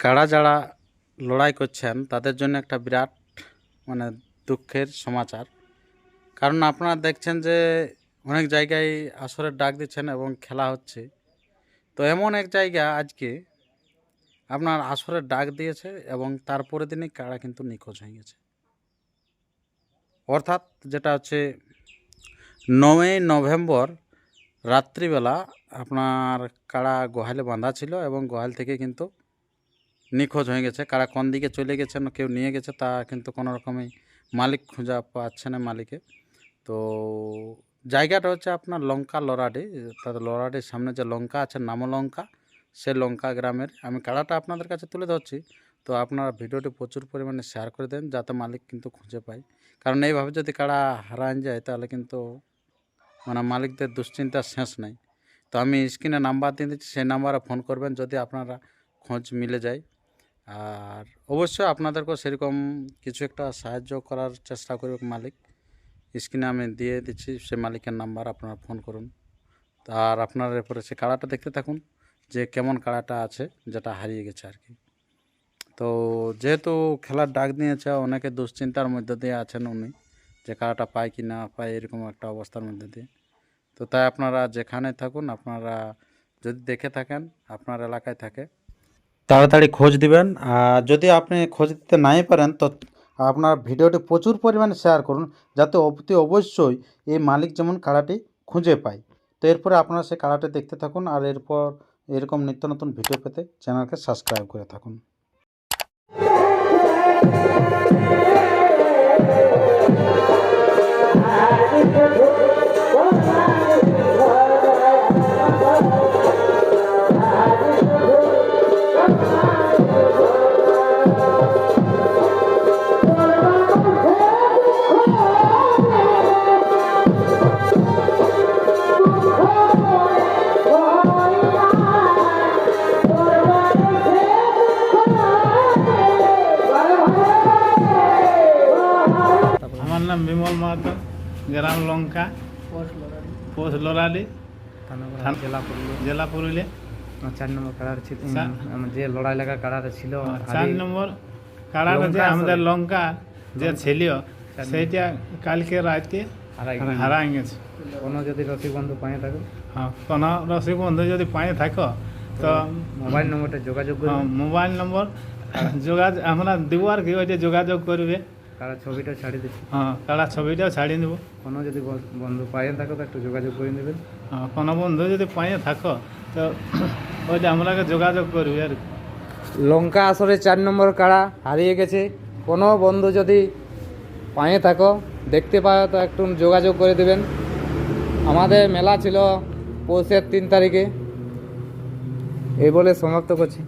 কারা যারা লড়াই করছেন, তাদের জন্য একটা বিরাট মানে দুঃখের সমাচার। কারণ আপনারা দেখছেন যে অনেক জায়গায় আসরের ডাক দিচ্ছেন এবং খেলা হচ্ছে। তো এমন এক জায়গা আজকে আপনার আসরের ডাক দিয়েছে এবং তারপরে দিনই কারা কিন্তু নিখোঁজ হয়ে গেছে। অর্থাৎ যেটা হচ্ছে নয়ই নভেম্বর রাত্রিবেলা আপনার কারা গোহালে বাঁধা ছিল এবং গোহাল থেকে কিন্তু নিখোঁজ হয়ে গেছে। কারা কোন দিকে চলে গেছেন কেউ নিয়ে গেছে তা কিন্তু কোনো রকমই মালিক খোঁজা পাচ্ছে না মালিকে। তো জায়গাটা হচ্ছে আপনার লঙ্কা লরাডি। তার লরাডির সামনে যে লঙ্কা আছে নাম লঙ্কা, সে লঙ্কা গ্রামের। আমি কাড়াটা আপনাদের কাছে তুলে ধরছি। তো আপনারা ভিডিওটি প্রচুর পরিমাণে শেয়ার করে দেন যাতে মালিক কিন্তু খুঁজে পায়। কারণ এইভাবে যদি কাড়া হারান যায় তাহলে কিন্তু মানে মালিকদের দুশ্চিন্তার শেষ নাই। তো আমি স্ক্রিনে নাম্বার দিয়ে দিচ্ছি, সেই নাম্বারে ফোন করবেন। যদি আপনারা খোঁজ মিলে যায়। আর অবশ্যই আপনাদেরকেও সেরকম কিছু একটা সাহায্য করার চেষ্টা করবে মালিক। স্ক্রিনে আমি দিয়ে দিচ্ছি, সে মালিকের নাম্বার আপনারা ফোন করুন। আর আপনার এরপরে সে কাড়াটা দেখতে থাকুন, যে কেমন কাড়াটা আছে, যেটা হারিয়ে গেছে আর কি। তো যেহেতু খেলার ডাক দিয়েছে, অনেকে দুশ্চিন্তার মধ্যে দিয়ে আছেন উনি, যে কাড়াটা পায় কি না পায়, এরকম একটা অবস্থার মধ্যে দিয়ে। তো তাই আপনারা যেখানে থাকুন, আপনারা যদি দেখে থাকেন, আপনার এলাকায় থাকে তাড়াতাড়ি খোঁজ দিবেন। আর যদি আপনি খোঁজ দিতে নাই পারেন, তো আপনার ভিডিওটি প্রচুর পরিমাণে শেয়ার করুন, যাতে অতি অবশ্যই এই মালিক যেমন কাড়াটি খুঁজে পায়। তো এরপরে আপনারা সেই কাড়াটি দেখতে থাকুন, আর এরপর এরকম নিত্য নতুন ভিডিও পেতে চ্যানেলকে সাবস্ক্রাইব করে থাকুন। আমার নাম বিমল মাহাতো গ্রাম লঙ্কা। পোস্ট লড়ালি জেলা পুরুলিয়া। জেলা পুরুলিয়া। চার নম্বর কাড়ার ছিল যে লড়াই লাগা কাড়াটা ছিল চার নম্বর কাড়াটা যে আমাদের লঙ্কা যে ছিল সেইটা কালকে রাতে হারাই গেছে। হারা গেছে। কোনো যদি রসিক বন্ধু পায়ে থাকো। হ্যাঁ কোনো রসিক বন্ধু যদি পায়ে থাকো তো মোবাইল নম্বরটা যোগাযোগ হ্যাঁ, মোবাইল নম্বর যোগাযোগ আমরা দিব আর কি ওইটা যোগাযোগ করবে। কাড়া ছবিটা ছাড়ি দিচ্ছি হ্যাঁ কাড়া ছবিটাও ছাড়িয়ে দেবো কোনো যদি বন্ধু পায়ে থাকো তো একটু যোগাযোগ করে নেবেন। হ্যাঁ, কোনো বন্ধু যদি পায়ে থাকো তো ওইটা আমরাকে যোগাযোগ করবে আর কি। লঙ্কা আসরে চার নম্বর কাড়া হারিয়ে গেছে কোনো বন্ধু যদি পায়ে থাকো দেখতে পাও তো একটু যোগাযোগ করে দেবেন। আমাদের মেলা ছিল পৌষের তিন তারিখে। এই বলে সমাপ্ত করছি।